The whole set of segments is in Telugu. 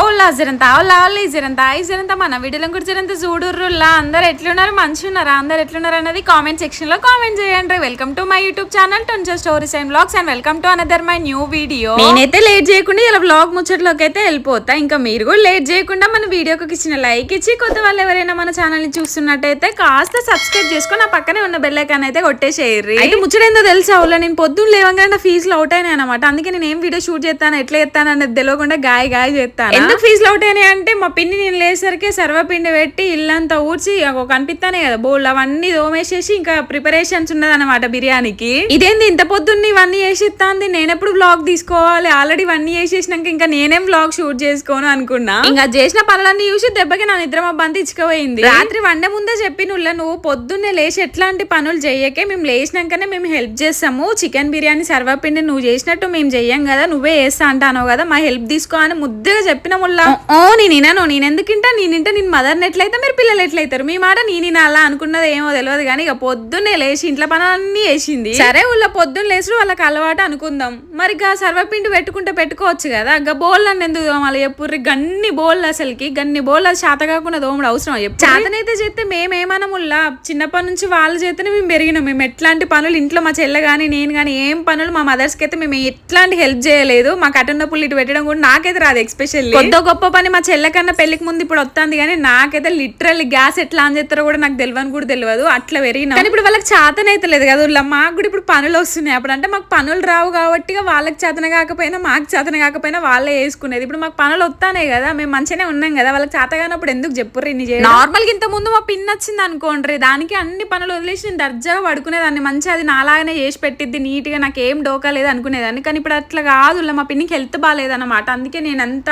Oh, ఓలా జరంతా ఓలా ఓలా జరంతా ఈ జరంతా మన వీడియోలో కూడా జరంతా చూడుర్రులా అందరు ఎట్లున్నారు? మంచిగా ఉన్నారా అందరు ఎట్లున్నారు అనేది కామెంట్ సెక్షన్లో కామెంట్ చేయండి. Welcome to my YouTube channel టొంచా stories and blogs and welcome to another my new video. నేనైతే లేట్ చేయకుండా ఇలా బ్లాగ్ ముచ్చట్లోకి అయితే వెళ్ళిపోతా. ఇంకా మీరు కూడా లేట్ చేయకుండా మన వీడియోకి ఇచ్చిన లైక్ ఇచ్చి కొత్త వాళ్ళు ఎవరైనా మన ఛానల్ని చూస్తున్నట్టయితే కాస్త సబ్స్క్రైబ్ చేసుకొని నా పక్కనే ఉన్న బెల్ ఐకాన్ అయితే కొట్టేసేయర్రి. అయితే ముచ్చటేందో తెలుసా అవులా? నేను పొద్దున్న లేవంగానే నా ఫీజులు అవుట్ అయినాయి అనమాట అందుకే నేను ఏం వీడియో షూట్ చేస్తాను ఎట్లా చేస్తాను అనేది తెలియకుండా గాయ గాయ చేస్తాను ఎందుకు ఫీజులు అవుట్ అంటే మా పిన్ని నేను లేసరికి సర్వపిండి పెట్టి ఇల్లంతా ఊడ్చి కనిపిస్తానే కదా బోల్ అవన్నీ దోమేసేసి ఇంకా ప్రిపరేషన్స్ ఉన్నదన్నమాట బిర్యానీకి. ఇదేంది ఇంత పొద్దున్న ఇవన్నీ చేసిస్తాంది నేను ఎప్పుడు బ్లాగ్ తీసుకోవాలి? ఆల్రెడీ ఇవన్నీ చేసేసినాక ఇంకా నేనేం బ్లాగ్ షూట్ చేసుకోను అనుకున్నా. ఇంకా చేసిన పనులన్నీ చూసి దెబ్బకి నా నిద్ర మా బంతి ఇచ్చుకోపోయింది. రాత్రి వండే ముందే చెప్పిన నువ్వు నువ్వు పొద్దున్నే లేచి ఎట్లాంటి పనులు చేయకే మేము లేచినాకనే మేము హెల్ప్ చేస్తాము. చికెన్ బిర్యానీ సర్వపిండి నువ్వు చేసినట్టు మేము చెయ్యం కదా నువ్వే చేస్తా అంటాను కదా మా హెల్ప్ తీసుకో అని ముద్దగా చెప్పిన ముల్లా ఓ నేను వినను. నేను ఎందుకు ఇంటా నేను ఇంటే నేను మదర్ని ఎట్లయితే మీరు పిల్లలు ఎట్లయితారు? మీ మాట నేను వినాలా? అనుకున్నది ఏమో తెలియదు కానీ ఇక పొద్దున్నే లేచి ఇంట్లో పనులన్నీ వేసింది సరే ఊళ్ళో పొద్దున్న లేచి వాళ్ళకి అలవాటు అనుకుందాం. మరి ఇక సర్వపిండి పెట్టుకుంటే పెట్టుకోవచ్చు కదా? ఇక బోల్ అని ఎందుకు దోమాలి? ఎప్పుడు గన్ని బోల్ అసలుకి. గన్ని బోల్ అది చేత కాకుండా దోమడు అవసరం. చెప్పు చేతనైతే చేస్తే మేమేమనముల్లా చిన్నప్పటి నుంచి వాళ్ళ చేతనే మేము పెరిగినాం. మేము ఎట్లాంటి పనులు ఇంట్లో మా చెల్లె కానీ నేను కానీ ఏం పనులు మా మదర్స్కి అయితే మేము ఎట్లాంటి హెల్ప్ చేయలేదు. మా కటున్న పుల్లి ఇటు పెట్టడం కూడా నాకైతే రాదు ఎక్స్పెషల్లీ కొద్ద గొప్ప పని మా చెల్లె పెళ్ళికి పెళ్ళికి ముందు ఇప్పుడు వస్తుంది కానీ నాకైతే లిటరల్ గ్యాస్ ఎట్లా ఆన్ చేస్తారో కూడా నాకు తెలియని కూడా తెలియదు అట్లా పెరిగినా. కానీ ఇప్పుడు వాళ్ళకి చేతనైతే లేదు కదా ఇలా మాకు కూడా ఇప్పుడు పనులు వస్తున్నాయి. అప్పుడు అంటే మాకు పనులు రావు కాబట్టి వాళ్ళకి చేతన కాకపోయినా మాకు చేతన కాకపోయినా వాళ్ళే వేసుకునేది. ఇప్పుడు మాకు పనులు వస్తానే కదా. మేము మంచిగానే ఉన్నాం కదా. వాళ్ళకి చేత కానప్పుడు ఎందుకు చెప్పుర్రు ఇన్ని నార్మల్గా ఇంత ముందు మా పిన్ వచ్చింది అనుకోండి దానికి అన్ని పనులు వదిలేసి నేను దర్జాగా పడుకునేదాన్ని. మంచిగా అది నాలాగానే చేసి పెట్టిద్ది. నీట్గా నాకు ఏం డోకా లేదు అనుకునేదాన్ని. కానీ ఇప్పుడు అట్లా కాదు మా పిన్నికి హెల్త్ బాగాలేదన్నమాట. అందుకే నేను అంత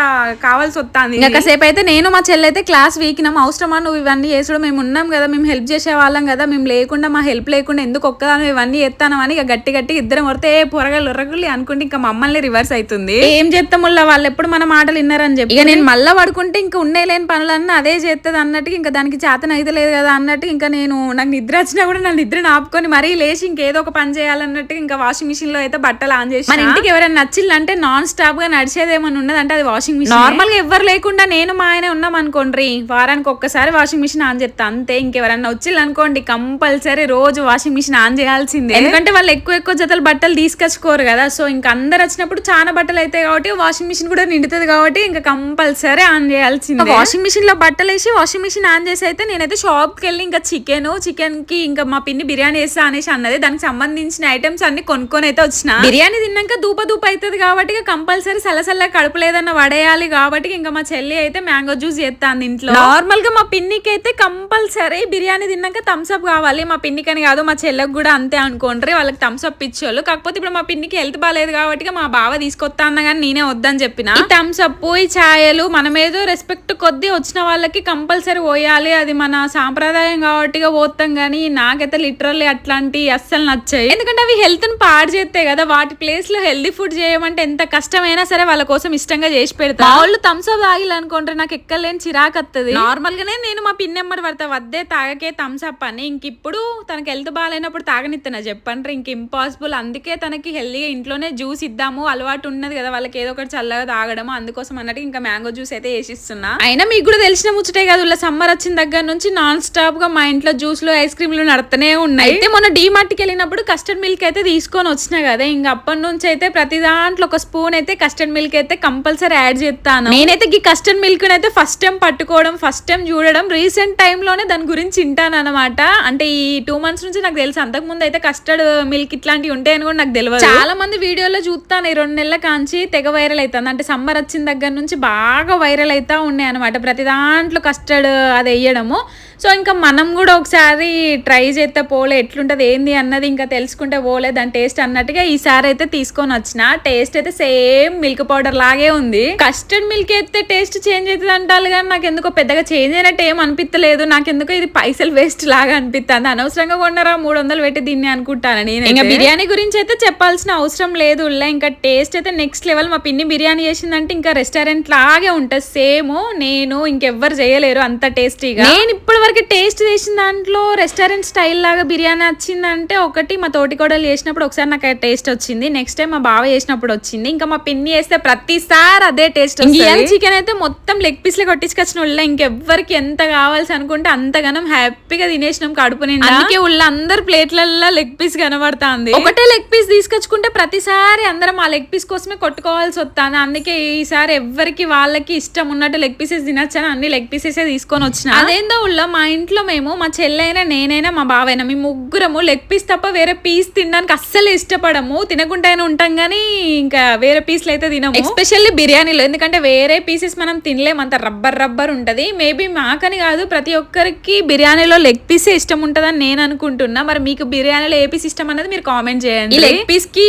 కావాల్సి వస్తాను ఇంకా కాసేపు అయితే నేను మా చెల్లి అయితే క్లాస్ వీకినాం. అవసరమా? నువ్వు ఇవన్నీ చేసుడు మేము ఉన్నాం కదా. మేము హెల్ప్ చేసే వాళ్ళం కదా. మేము లేకుండా మా హెల్ప్ లేకుండా ఎందుకు ఒక్కదాని ఇవన్నీ ఎత్తాను అని ఇక గట్టి గట్టి ఇద్దరం కొడితే ఏ పొరగలు ఉర్రగులి అనుకుంటే ఇంకా మమ్మల్ని రివర్స్ అవుతుంది ఏం చేస్తాం వాళ్ళు ఎప్పుడు మన మాటలు విన్నారని చెప్పి. ఇక నేను మళ్ళా పడుకుంటే ఇంకా ఉండే లేని పనులన్నీ అదే చేస్తుంది అన్నట్టు ఇంకా దానికి చేతన అయితే లేదు కదా అన్నట్టు ఇంకా నేను నాకు నిద్ర వచ్చినా కూడా నా నిద్రని ఆపుకొని మరీ లేచి ఇంకేదో ఒక పని చేయాలన్నట్టు ఇంకా వాషింగ్ మిషన్లో అయితే బట్టలు ఆన్ చేసి మన ఇంటికి ఎవరైనా నచ్చిందంటే నాన్ స్టాప్గా నడిచేది ఏమన్నా ఉన్నదంటే అది వాషింగ్ మిషన్? నార్మల్ గా ఎవరు లేకుండా నేను మా ఆయన ఉన్నాం అనుకోండి వారానికి ఒక్కసారి వాషింగ్ మిషన్ ఆన్ చేస్తా అంతే ఇంకెవరన్నా వచ్చిల్లు అనుకోండి కంపల్సరీ రోజు వాషింగ్ మిషన్ ఆన్ చేయాల్సిందే. ఎందుకంటే వాళ్ళు ఎక్కువ ఎక్కువ జతలు బట్టలు తీసుకొచ్చుకోరు కదా. సో ఇంకా అందరు వచ్చినప్పుడు చాలా బట్టలు అయితే కాబట్టి వాషింగ్ మిషన్ కూడా నిండుతుంది కాబట్టి ఇంకా కంపల్సరీ ఆన్ చేయాల్సిందే. వాషింగ్ మిషన్లో బట్టలు వేసి వాషింగ్ మిషన్ ఆన్ చేసి అయితే నేనైతే షాప్కి వెళ్ళి ఇంకా చికెన్ చికెన్కి ఇంకా మా పిన్ని బిర్యానీ వేస్తా అనేసి అన్నది. దానికి సంబంధించిన ఐటమ్స్ అన్ని కొనుక్కొని అయితే వచ్చిన. బిర్యానీ తిన్నాక దూప దూప అవుతుంది కాబట్టి ఇక కంపల్సరీ సలసల్ల కడుపు లేదన్న వడేయాలి కాబట్టి ఇంకా మా చెల్లి అయితే మ్యాంగో జ్యూస్ చేస్తాను ఇంట్లో. నార్మల్గా మా పిన్నికి అయితే కంపల్సరీ బిర్యానీ తిన్నాక థమ్స్ అప్ కావాలి. మా పిన్నికి అని కాదు మా చెల్లెకి కూడా అంతే అనుకోండి వాళ్ళకి థమ్స్ అప్ ఇచ్చేవాళ్ళు. కాకపోతే ఇప్పుడు మా పిన్నికి హెల్త్ బాగాలేదు కాబట్టి మా బావ తీసుకొస్తా అన్న కానీ నేనే వద్దని చెప్పిన. ఈ థమ్స్ అప్ ఈ ఛాయలు మనం ఏదో రెస్పెక్ట్ కొద్దీ వచ్చిన వాళ్ళకి కంపల్సరీ పోయాలి. అది మన సాంప్రదాయం కాబట్టి పోతాం కానీ నాకైతే లిటరల్లీ అట్లాంటి అస్సలు నచ్చాయి. ఎందుకంటే అవి హెల్త్ని పాడు చేస్తాయి కదా. వాటి ప్లేస్లో హెల్దీ ఫుడ్ చేయమంటే ఎంత కష్టమైనా సరే వాళ్ళ కోసం ఇష్టంగా చేసి పెడతా వాళ్ళు థమ్స్ అప్ తాగిలనుకుంటే నాకు ఎక్కలేని చిరాకు వస్తుంది నార్మల్ గానే నేను మా పిన్నెమ్మడి పడతా వద్దే తాగకే థమ్స్ అప్ అని. ఇంక ఇప్పుడు తనకి హెల్త్ బాగాలేనప్పుడు తాగనిస్తున్నా చెప్పండి ఇంక ఇంపాసిబుల్ అందుకే తనకి హెల్దీగా ఇంట్లోనే జ్యూస్ ఇద్దాము అలవాటు ఉన్నది కదా వాళ్ళకి ఏదో ఒకటి చల్లగా తాగడము అందుకోసం అన్నట్టు ఇంకా మ్యాంగో జ్యూస్ అయితే వేసిస్తున్నా. అయినా మీకు కూడా తెలిసిన ముచ్చటే కదా ఇలా సమ్మర్ వచ్చిన దగ్గర నుంచి నాన్ స్టాప్గా మా ఇంట్లో జ్యూస్లు ఐస్ క్రీమ్లు నడుతూనే ఉన్నాయి. అయితే మొన్న కి వెళ్ళినప్పుడు కస్టర్డ్ మిల్క్ అయితే తీసుకొని వచ్చినా కదా ఇంకా అప్పటి నుంచి అయితే ప్రతి దాంట్లో ఒక స్పూన్ అయితే కస్టర్డ్ మిల్క్ అయితే కంపల్సరీ యాడ్ చేస్తాను నేనైతే ఈ కస్టర్డ్ మిల్క్ అయితే ఫస్ట్ టైం పట్టుకోవడం ఫస్ట్ టైం చూడడం రీసెంట్ టైంలోనే దాని గురించి వింటాను అనమాట అంటే ఈ టూ మంత్స్ నుంచి నాకు తెలుసు అంతకు ముందు అయితే కస్టర్డ్ మిల్క్ ఇట్లాంటివి ఉంటాయని కూడా నాకు తెలియదు చాలా మంది వీడియోలో చూస్తాను ఈ రెండు నెలల కాంచి తెగ వైరల్ అవుతుంది అంటే సమ్మర్ వచ్చిన దగ్గర నుంచి బాగా వైరల్ అవుతా ఉన్నాయి అనమాట ప్రతి దాంట్లో కస్టర్డ్ అది వేయడము. సో ఇంకా మనం కూడా ఒకసారి ట్రై చేస్తే పోలే ఎట్లుంటుంది ఏంది అన్నది ఇంకా తెలుసుకుంటే పోలే దాని టేస్ట్ అన్నట్టుగా ఈసారి అయితే తీసుకొని వచ్చిన. టేస్ట్ అయితే సేమ్ మిల్క్ పౌడర్ లాగే ఉంది. కస్టర్డ్ మిల్క్ అయితే టేస్ట్ చేంజ్ అవుతుంది అంటారు కానీ నాకు ఎందుకో పెద్దగా చేంజ్ అయినట్టు ఏం అనిపించలేదు నాకు ఎందుకో ఇది పైసలు వేస్ట్ లాగా అనిపిస్తుంది అనవసరంగా కొన్నారా? మూడు వందలు పెట్టి దీన్ని అనుకుంటాను నేను ఇంకా బిర్యానీ గురించి అయితే చెప్పాల్సిన అవసరం లేదు ఉల్లా. ఇంకా టేస్ట్ అయితే నెక్స్ట్ లెవెల్ మా పిన్ని బిర్యానీ చేసిందంటే ఇంకా రెస్టారెంట్ లాగే ఉంటుంది. సేమ్ నేను ఇంకెవ్వరు చేయలేరు అంత టేస్టీగా నేను ఇప్పటి వరకు టేస్ట్ చేసిన దాంట్లో రెస్టారెంట్ స్టైల్ లాగా బిర్యానీ వచ్చిందంటే ఒకటి మా తోటి కోడలు చేసినప్పుడు ఒకసారి నాకు టేస్ట్ వచ్చింది. నెక్స్ట్ టైం మా బావ చేసినప్పుడు వచ్చింది. ఇంకా మా పిన్ని వేస్తే ప్రతిసారి అదే టేస్ట్ చికెన్ అయితే మొత్తం లెగ్ పీస్లో కొట్టించుకొచ్చిన ఉళ్ళ ఇంకెవ్వరికి ఎంత కావాల్సి అనుకుంటే అంతగానం హ్యాపీగా తినేసినాం కడుపు నిండా. అందుకే ఉళ్ళ అందరు ప్లేట్లలో లెగ్ పీస్ కనబడుతుంది. ఒకటే లెగ్ పీస్ తీసుకొచ్చుకుంటే ప్రతిసారి అందరం ఆ లెగ్ పీస్ కోసమే కొట్టుకోవాల్సి వస్తుంది. అందుకే ఈసారి ఎవ్వరికి వాళ్ళకి ఇష్టం ఉన్నట్టు లెగ్ పీసెస్ తినొచ్చని అన్ని లెగ్ పీసెస్ తీసుకొని వచ్చిన. అదేందో ఉళ్ళ మా ఇంట్లో మేము మా చెల్లైనా నేనైనా మా బావైనా మీ ముగ్గురము లెగ్ పీస్ తప్ప వేరే పీస్ తినడానికి అస్సలు ఇష్టపడము. తినకుండానే ఉంటాం కానీ ఇంకా వేరే పీస్లు అయితే తినము. ఎస్పెషల్లీ బిర్యానీలో ఎందుకంటే వేరే పీసెస్ మనం తినలేము అంత రబ్బర్ రబ్బర్ ఉంటది. మేబీ మాకని కాదు ప్రతి ఒక్కరికి బిర్యానీలో లెగ్ పీసే ఇష్టం ఉంటదని నేను అనుకుంటున్నా. మరి మీకు బిర్యానీలో ఏ పీస్ ఇష్టం అనేది మీరు కామెంట్ చేయండి. ఈ లెగ్ పీస్కి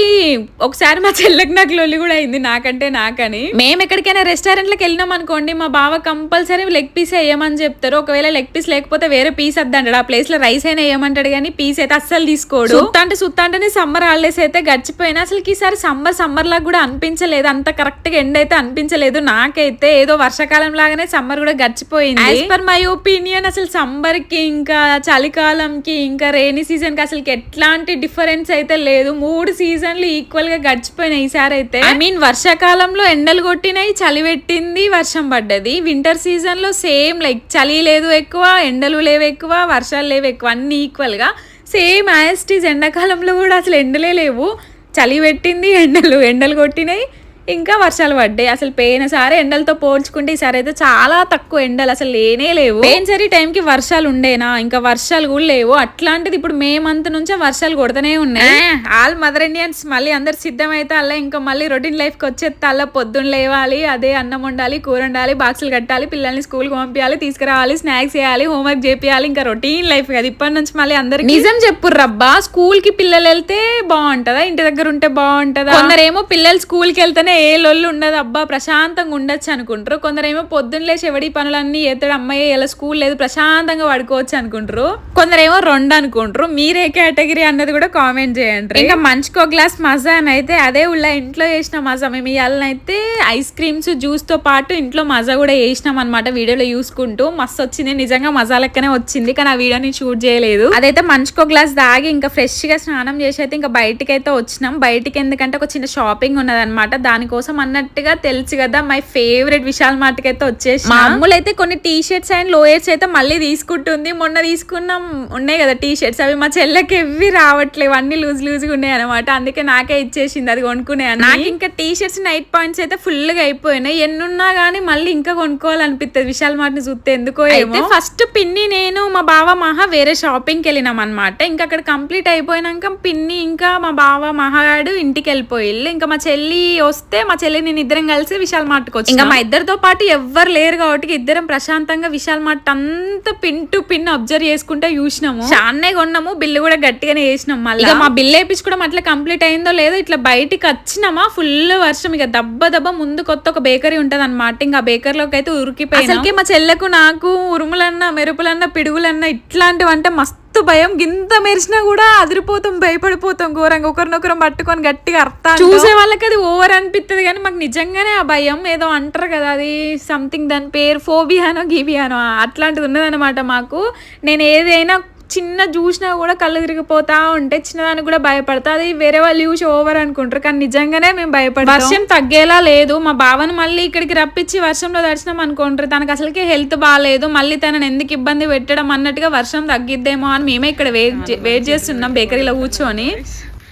ఒకసారి మా చెల్లెకి నాకు లొల్లి కూడా అయింది నాకంటే నాకని. మేము ఎక్కడికైనా రెస్టారెంట్లకు వెళ్ళినాం అనుకోండి మా బావ కంపల్సరీ లెగ్ పీస్ వేయమని చెప్తారు. ఒకవేళ లెగ్ పీస్ లేకపోతే వేరే పీస్ వద్దంటాడు. ఆ ప్లేస్లో రైస్ అయినా వేయమంటాడు కానీ పీస్ అయితే అస్సలు తీసుకోడు. సుత్తా అంటే సుత్తా అంటేనే సమ్మర్ హాలిడేస్ అయితే గడిచిపోయినా అసలు ఈసారి సమ్మర్ సమ్మర్ లాగా కూడా అనిపించలేదు. అంత కరెక్ట్గా ఎండ్ అయితే అనిపించలేదు. నాకైతే ఏదో వర్షాకాలం లాగానే సమ్మర్ కూడా గడిచిపోయింది. యాజ్ పర్ మై ఒపీనియన్ అసలు సమ్మర్కి ఇంకా చలికాలంకి ఇంకా రైనీ సీజన్కి అసలు ఎట్లాంటి డిఫరెన్స్ అయితే లేదు. మూడు సీజన్లు ఈక్వల్గా గడిచిపోయినాయి ఈసారి అయితే. ఐ మీన్ వర్షాకాలంలో ఎండలు కొట్టినాయి చలి పెట్టింది వర్షం పడ్డది. వింటర్ సీజన్లో సేమ్ లైక్ చలి లేదు ఎక్కువ ఎండలు లేవు ఎక్కువ వర్షాలు లేవు ఎక్కువ అన్ని ఈక్వల్గా. సేమ్ యాస్టీజ్ ఎండాకాలంలో కూడా అసలు ఎండలే లేవు. చలి పెట్టింది ఎండలు ఎండలు కొట్టినాయి ఇంకా వర్షాలు పడ్డాయి. అసలు పోయినసారి ఎండలతో పోల్చుకుంటే ఈసారి అయితే చాలా తక్కువ ఎండలు అసలు లేనే లేవు. పోయినసారి టైంకి వర్షాలు ఉండేనా? ఇంకా వర్షాలు కూడా లేవు. అట్లాంటిది ఇప్పుడు మే మంత్ నుంచే వర్షాలు కొడుతూనే ఉన్నాయి. ఆల్ మదర్ ఇండియన్స్ మళ్ళీ అందరు సిద్ధమైతే అలా ఇంకా మళ్ళీ రొటీన్ లైఫ్కి వచ్చేస్తే అలా పొద్దున్న లేవాలి అదే అన్నం వండాలి కూర వండాలి బాక్సులు కట్టాలి పిల్లల్ని స్కూల్కి పంపించాలి తీసుకురావాలి స్నాక్స్ చేయాలి హోంవర్క్ చేపియాలి. ఇంకా రొటీన్ లైఫ్ కదా. ఇప్పటి నుంచి మళ్ళీ అందరికి నిజం చెప్పు రబ్బా. స్కూల్కి పిల్లలు వెళ్తే బాగుంటదా? ఇంటి దగ్గర ఉంటే బాగుంటదా? కొందరేమో పిల్లలు స్కూల్కి వెళ్తేనే ఏ లొల్లు ఉండదు అబ్బా ప్రశాంతంగా ఉండొచ్చు అనుకుంటారు కొందరేమో పొద్దున్న చెవడి ఎవడి పనులన్నీ ఎత్తడు అమ్మాయి ఇలా స్కూల్ లేదు ప్రశాంతంగా పడుకోవచ్చు అనుకుంటారు కొందరేమో రెండు అనుకుంటారు మీరే కేటగిరీ అన్నది కూడా కామెంట్ చేయండి. ఇంకా మంచికో గ్లాస్ మజా అని అయితే అదే ఉళ్ళ ఇంట్లో చేసిన మజా. మేము ఇవాళనైతే ఐస్ క్రీమ్స్ జ్యూస్తో పాటు ఇంట్లో మజా కూడా వేసినాం అనమాట వీడియోలో చూసుకుంటూ. మస్తు వచ్చింది నిజంగా మజా లెక్కనే వచ్చింది. కానీ ఆ వీడియోని షూట్ చేయలేదు. అదైతే మంచుకో గ్లాస్ దాగి ఇంకా ఫ్రెష్గా స్నానం చేసి అయితే ఇంకా బయటకైతే అయితే వచ్చినాం. బయటికి ఎందుకంటే ఒక చిన్న షాపింగ్ ఉన్నదన్నమాట. దానికోసం అన్నట్టుగా తెలుసు కదా మై ఫేవరెట్ విశాల్ మార్ట్కి అయితే వచ్చేసి మా అమ్ములు అయితే కొన్ని టీ షర్ట్స్ అండ్ లోయర్స్ అయితే మళ్ళీ తీసుకుంటుంది. మొన్న తీసుకున్నాం ఉన్నాయి కదా టీ షర్ట్స్ అవి మా చెల్లెకి ఎవ్వి రావట్లేవు. అన్ని లూజ్ లూజ్గా ఉన్నాయి అనమాట అందుకే నాకే ఇచ్చేసింది అది కొనుక్కునే నాకు ఇంకా టీ షర్ట్స్ నైట్ పాయింట్స్ అయితే ఫుల్గా అయిపోయినాయి. ఎన్నున్నా గానీ మళ్ళీ ఇంకా కొనుక్కోవాలనిపిస్తుంది విశాల్ మార్ట్ని చూస్తే ఎందుకో అయితే ఫస్ట్ పిన్ని నేను మా బావ మహా వేరే షాపింగ్కి వెళ్ళినాం అనమాట ఇంకా అక్కడ కంప్లీట్ అయిపోయినాక పిన్ని ఇంకా మా బావ మహాగాడు ఇంటికి వెళ్ళిపోయిల్లు ఇంకా మా చెల్లి వస్తే మా చెల్లి నేను ఇద్దరం కలిసి విశాల్ మార్ట్కి ఇంకా మా ఇద్దరితో పాటు ఎవ్వరు లేరు కాబట్టి ఇద్దరం ప్రశాంతంగా విశాల్ మార్ట్ అంతా పిన్ టు పిన్ అబ్జర్వ్ చేసుకుంటే చూసినాము. చాన్నే కొన్నాము బిల్లు కూడా గట్టిగానే వేసినాం మళ్ళీ. మా బిల్లు వేయించుకోవడం అట్లా కంప్లీట్ అయిందో లేదో ఇట్లా బయటికి వచ్చినామా ఫుల్ వర్షం. ఇక దబ్బ దబ్బ ముందు కొత్త ఒక బేకరీ ఉంటది అనమాట ఇంకా బేకరీలోకి అయితే ఉరికిపోయి అసలుకి మా చెల్లెకు నాకు ఉరుములన్నా మెరుపులన్నా పిడుగులన్నా ఇట్లాంటివి అంటే మస్తు భయం. గింత మెరిసినా కూడా అదిరిపోతాం భయపడిపోతాం ఘోరంగా. ఒకరినొకరం పట్టుకొని గట్టిగా అర్థం చూసే వాళ్ళకి అది ఓవర్ అనిపిస్తుంది కానీ మాకు నిజంగానే ఆ భయం. ఏదో అంటారు కదా అది సంథింగ్ దాని పేరు ఫోబియానో గీబియానో అట్లాంటిది ఉన్నదన్నమాట మాకు. నేను ఏదైనా చిన్న చూసినా కూడా కళ్ళు తిరిగిపోతా ఉంటే చిన్నదానికి కూడా భయపడతా. అది వేరే వాళ్ళు చూసి ఓవర్ అనుకుంటారు. కానీ నిజంగానే మేము భయపడతాం. వర్షం తగ్గేలా లేదు. మా బావను మళ్ళీ ఇక్కడికి రప్పించి వర్షంలో దర్శనం అనుకుంటారు. తనకు అసలుకే హెల్త్ బాగాలేదు మళ్ళీ తనని ఎందుకు ఇబ్బంది పెట్టడం అన్నట్టుగా వర్షం తగ్గిద్దేమో అని మేమే ఇక్కడ వెయిట్ చే- వెయిట్ చేస్తున్నాం బేకరీలో కూర్చొని.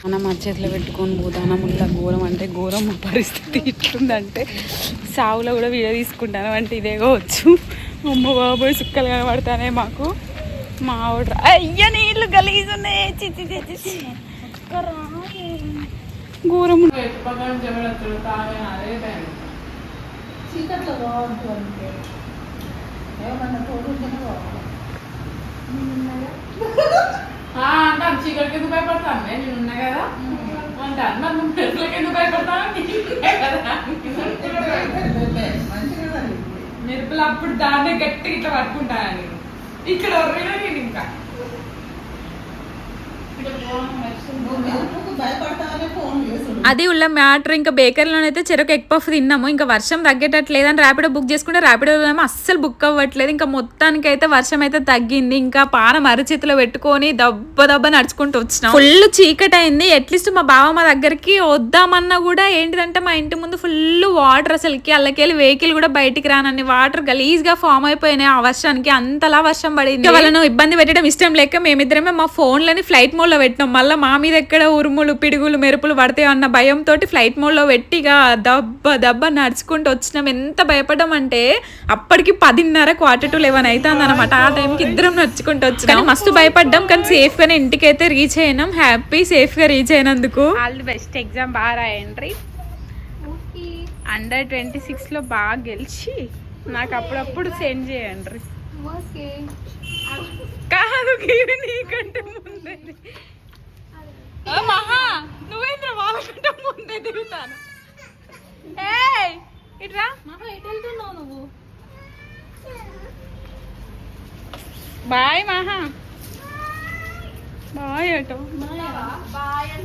మన మధ్యలో పెట్టుకొని పోతాను ముళ్ళ ఘోరం అంటే ఘోరం మా పరిస్థితి ఇట్లుందంటే సావులో కూడా వీడియో తీసుకుంటాను. అంటే ఇదే కావచ్చు. అమ్మ బాబోయ్ సుక్కలు కనబడతానే మాకు. మా ఆవిడ అయ్య నీళ్ళు గలీజ్ ఉన్నాయి. ఘోరం. అంటాను చీకటికి ఎందుకు భయపడతాను. నేను ఉన్నా కదా? అంటాను మరి నువ్వు మెరుపులకి ఎందుకు కదా. మెరుపులు అప్పుడు దాన్ని గట్టిగా ఇట్లా పట్టుకుంటాను ఇక్కడ ఒర్రినా నేను ఇంకా అది ఉల్ల మ్యాటర్. ఇంకా బేకరీలోనైతే చెరకు ఎగ్ పఫ్ తిన్నాము. ఇంకా వర్షం తగ్గేటట్లేదని ర్యాపిడో బుక్ చేసుకుంటే ర్యాపిడోలో ఏమో అస్సలు బుక్ అవ్వట్లేదు. ఇంకా మొత్తానికి అయితే వర్షం అయితే తగ్గింది. ఇంకా పానం అరచేతిలో పెట్టుకొని దబ్బ దబ్బ నడుచుకుంటూ వచ్చినాం. ఫుల్ చీకటి అయింది అట్లీస్ట్ మా బావ మా దగ్గరికి వద్దామన్నా కూడా ఏంటిదంటే మా ఇంటి ముందు ఫుల్ వాటర్ అసలుకి. అల్లకెళ్ళి వెహికల్ కూడా బయటికి రానని వాటర్ గలీజ్గా ఫామ్ అయిపోయినాయి ఆ వర్షానికి. అంతలా వర్షం పడింది. వాళ్ళను ఇబ్బంది పెట్టడం ఇష్టం లేక మేమిద్దరమే మా ఫోన్లని ఫ్లైట్ మోడ్ లో పెట్టినాం. మళ్ళీ మా మీద ఎక్కడ ఉరుములు పిడుగులు మెరుపులు పడతాయి అన్న భయంతో ఫ్లైట్ మోడ్లో పెట్టి ఇక దబ్బ దబ్బ నడుచుకుంటూ వచ్చినాం. ఎంత భయపడ్డాం అంటే అప్పటికి పదిన్నర క్వార్టర్ టు లెవెన్ అవుతుంది అనమాట ఆ టైంకి ఇద్దరం నడుచుకుంటూ వచ్చినాం. కానీ మస్తు భయపడ్డాం కానీ సేఫ్ గానే ఇంటికి అయితే రీచ్ అయినాం. హ్యాపీ సేఫ్గా రీచ్ అయినందుకు. ఆల్ ది బెస్ట్ ఎగ్జామ్ బాగా రాయండి అండర్ ట్వంటీ సిక్స్లో బాగా గెలిచి నాకు అప్పుడప్పుడు సెండ్ చేయండి కాదు నీకంటే ముందే మహా నువ్వేంద్ర వాళ్ళకంటే ముందే ఏయ్ ఇట్రా. నువ్వు? బాయ్ మహా. బాయ్ అటో.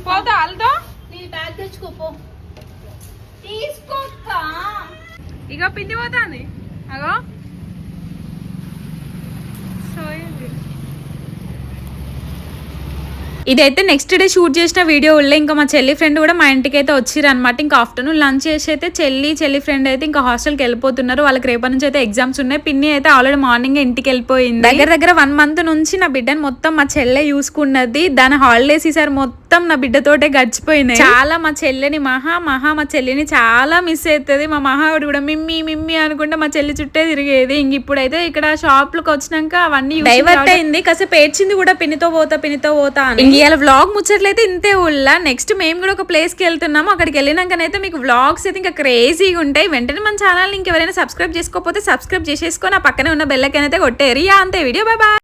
పోతా అల్దో నీ బ్యాగ్ తెచ్చుకోపో తీసుకోక్క ఇక పిండి పోతాంది. అగో. ఇదైతే నెక్స్ట్ డే షూట్ చేసిన వీడియో ఉళ్ళే ఇంకా మా చెల్లి ఫ్రెండ్ కూడా మా ఇంటికి అయితే వచ్చిర్రు అనమాట ఇంకా ఆఫ్టర్నూన్ లంచ్ చేసి అయితే చెల్లి చెల్లి ఫ్రెండ్ అయితే ఇంకా హాస్టల్కి వెళ్ళిపోతున్నారు. వాళ్ళకి రేపటి నుంచి అయితే ఎగ్జామ్స్ ఉన్నాయి. పిన్ని అయితే ఆల్రెడీ మార్నింగ్ ఇంటికి వెళ్ళిపోయింది. దగ్గర దగ్గర వన్ మంత్ నుంచి నా బిడ్డను మొత్తం మా చెల్లె చూసుకున్నది. దాని హాలిడేస్ ఈసారి మొత్తం నా బిడ్డతోటే గడిచిపోయినాయి. చాలా మా చెల్లెని మహా మహా మా చెల్లిని చాలా మిస్ అవుతుంది మా మహావిడ కూడా మిమ్మి మిమ్మి అనుకుంటే మా చెల్లి చుట్టే తిరిగేది. ఇంక ఇప్పుడైతే ఇక్కడ షాప్లకు వచ్చినాక అవన్నీ డైవర్ట్ అయింది. కాసేపు ఏడ్చింది కూడా పిన్నితో పోతా పిన్నితో పోతా అని. ఇంక ఇలా వ్లాగ్ ముచ్చట్లయితే ఇంతే ఉల్లా నెక్స్ట్ మేము కూడా ఒక ప్లేస్కి వెళ్తున్నాము. అక్కడికి వెళ్ళినాకనైతే మీకు వ్లాగ్స్ అయితే ఇంకా క్రేజీగా ఉంటాయి. వెంటనే మన ఛానల్ ఇంకెవరైనా సబ్స్క్రైబ్ చేసుకోకపోతే సబ్స్క్రైబ్ చేసేసుకొని ఆ పక్కనే ఉన్న బెల్లకైనా అయితే కొట్టేరి. అంతే. Video bye bye